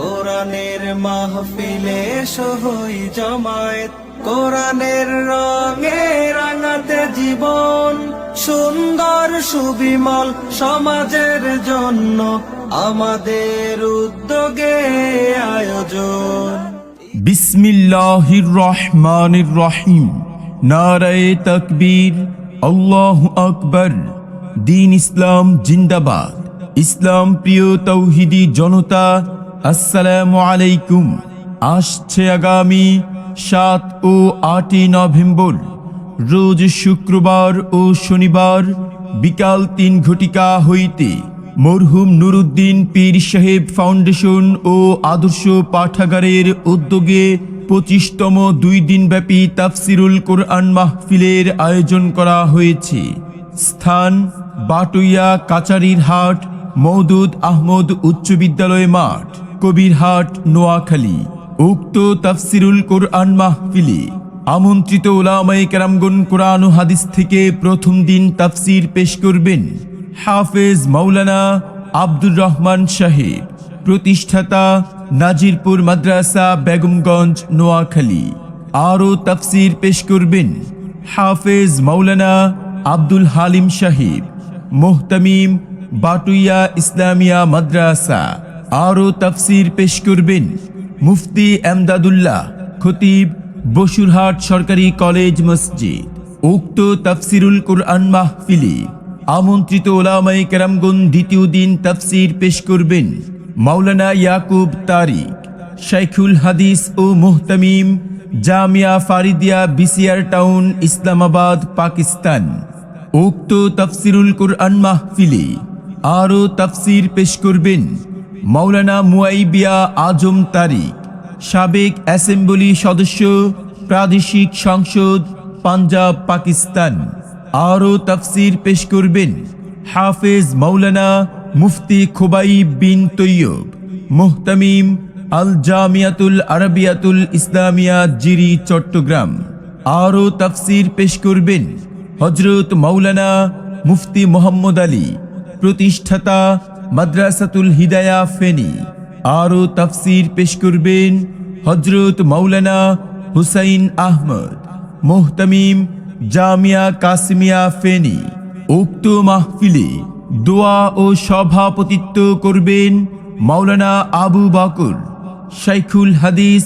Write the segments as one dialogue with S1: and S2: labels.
S1: কোরআনের মাহফিলে সহই জমায়েত, কোরআনের রঙে রাঙাতে জীবন, সুন্দর সুবিমল সমাজের জন্য আমাদের উদ্যোগে আয়োজন।
S2: বিসমিল্লাহির রহমানির রহিম। নারায়ে তকবীর, আল্লাহ আকবর। দিন ইসলাম জিন্দাবাদ। ইসলাম প্রিয় তৌহিদি জনতা আসসালামু আলাইকুম। আসছে আগামী সাত ও আটই নভেম্বর, রোজ শুক্রবার ও শনিবার বিকাল তিন ঘটিকা হইতে মরহুম নুরুদ্দিন পীর সাহেব ফাউন্ডেশন ও আদর্শ পাঠাগারের উদ্যোগে পঁচিশতম দুই দিনব্যাপী তাফসিরুল কোরআন মাহফিলের আয়োজন করা হয়েছে। স্থান বাটুইয়া কাচারির হাট, মওদুদ আহমদ উচ্চ বিদ্যালয় মাঠ। কবিরহাট নোয়াখালী, উক্ত তাফসিরুল কোরআন মাহফিলে আমন্ত্রিত ওলামায়ে কেরামগণ কোরআন হাদিস থেকে প্রথম দিন তাফসির পেশ করবেন হাফেজ মাওলানা আব্দুর রহমান সাহেব, প্রতিষ্ঠাতা নাজিরপুর মাদ্রাসা, বেগমগঞ্জ, নোয়াখালী। আরও তাফসির পেশ করবেন হাফেজ মাওলানা আব্দুল হালিম সাহেব, মোহতামিম বাটুইয়া ইসলামিয়া মাদ্রাসা। আরও তাফসির পেশ করবেন মুফতি এমদাদুল্লাহ খতিব বসুরহাট সরকারি কলেজ মসজিদ। উক্ত তাফসিরুল কুরআন মাহফিলি আমন্ত্রিত ওলামাই কেরামগুন দ্বিতীয় দিন তাফসির পেশ করবেন মাওলানা ইয়াকুব তারিক, শাইখুল হাদিস ও মোহতামিম, জামিয়া ফারিদিয়া বিসিআর টাউন, ইসলামাবাদ, পাকিস্তান। উক্ত তাফসিরুল কুরআন মাহফিলি আরও তাফসির পেশ করবেন মাওলানা মুয়াইবিয়া আজম তারিক, সাবেক অ্যাসেম্বলি সদস্য, প্রাদেশিক সংসদ, পাঞ্জাব, পাকিস্তান। আরও তাফসির পেশ করবেন হাফেজ মৌলানা মুফতি খুবাইব বিন তৈয়ব, মোহতামিম আল জামিয়াতুল আরবিয়াতুল ইসলামিয়া জিরি, চট্টগ্রাম। আরও তাফসির পেশ করবেন হজরত মৌলানা মুফতি মোহাম্মদ আলী প্রতিষ্ঠাতা মাদ্রাসাতুল হিদায়া ফেনী। আরও তাফসির পেশ করবেন হজরত মাওলানা হুসাইন আহমদ, মোহতামিম জামিয়া কাসমিয়া ফেনী। উক্ত মাহফিলে দোয়া ও সভাপতিত্ব করবেন মাওলানা আবু বকর, শাইখুল হাদিস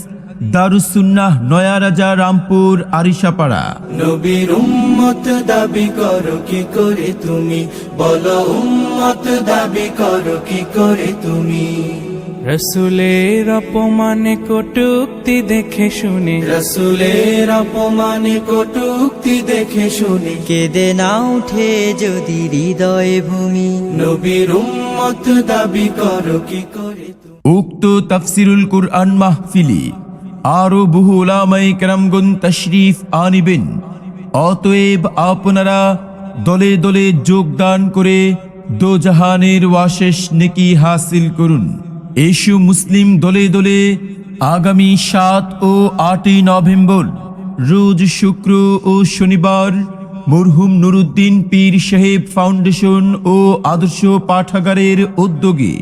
S2: দারুসুন্নাহ নয়ারাজা রামপুর আরিশাপাড়া।
S1: নবীর উম্মত দাবি করো কি করে তুমি? বলো উম্মত দাবি করো কি করে তুমি?
S3: রসুলের অপমানে কটুক্তি দেখে শুনে।
S1: রসুলের অপমানে কটুক্তি দেখে শুনি।
S4: কেঁদে না উঠে যদি হৃদয় ভূমি।
S1: নবীর উম্মত দাবি করো কি করে তুমি?
S2: উক্ত তাফসিরুল কুরআন মাহফিলে আরও বহু ওলামাই কেরামগন তশরিফ আনিবেন। অতএব আপনারা দলে দলে যোগদান করে দোজাহানের ওয়াশেষ নেকি হাসিল করুন। এসু মুসলিম দলে দলে আগামী সাত ও আটই নভেম্বর, রোজ শুক্র ও শনিবার মরহুম নুরুদ্দিন পীর সাহেব ফাউন্ডেশন ও আদর্শ পাঠাগারের উদ্যোগে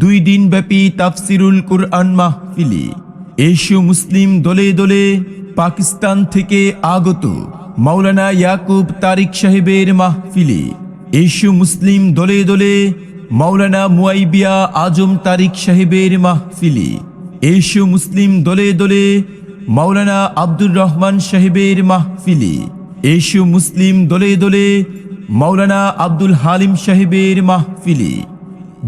S2: দুই দিন ব্যাপী তাফসিরুল কুরআন মাহফিলে এশীয় মুসলিম দলে দলে পাকিস্তান থেকে আগত মাওলানা ইয়াকুব তারিক সাহেবের মাহফিলে এশীয় মুসলিম দলে দলে মাওলানা মুয়াইবিয়া আজম তারিক সাহেবের মাহফিলে এশীয় মুসলিম দলে দলে মাওলানা আব্দুর রহমান সাহেবের মাহফিলে এশীয় মুসলিম দলে দলে মাওলানা আব্দুল হালিম সাহেবের মাহফিলে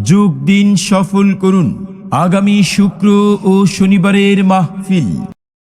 S2: যোগ দিন সফল করুন। আগামী শুক্র ও শনিবারের মাহফিল।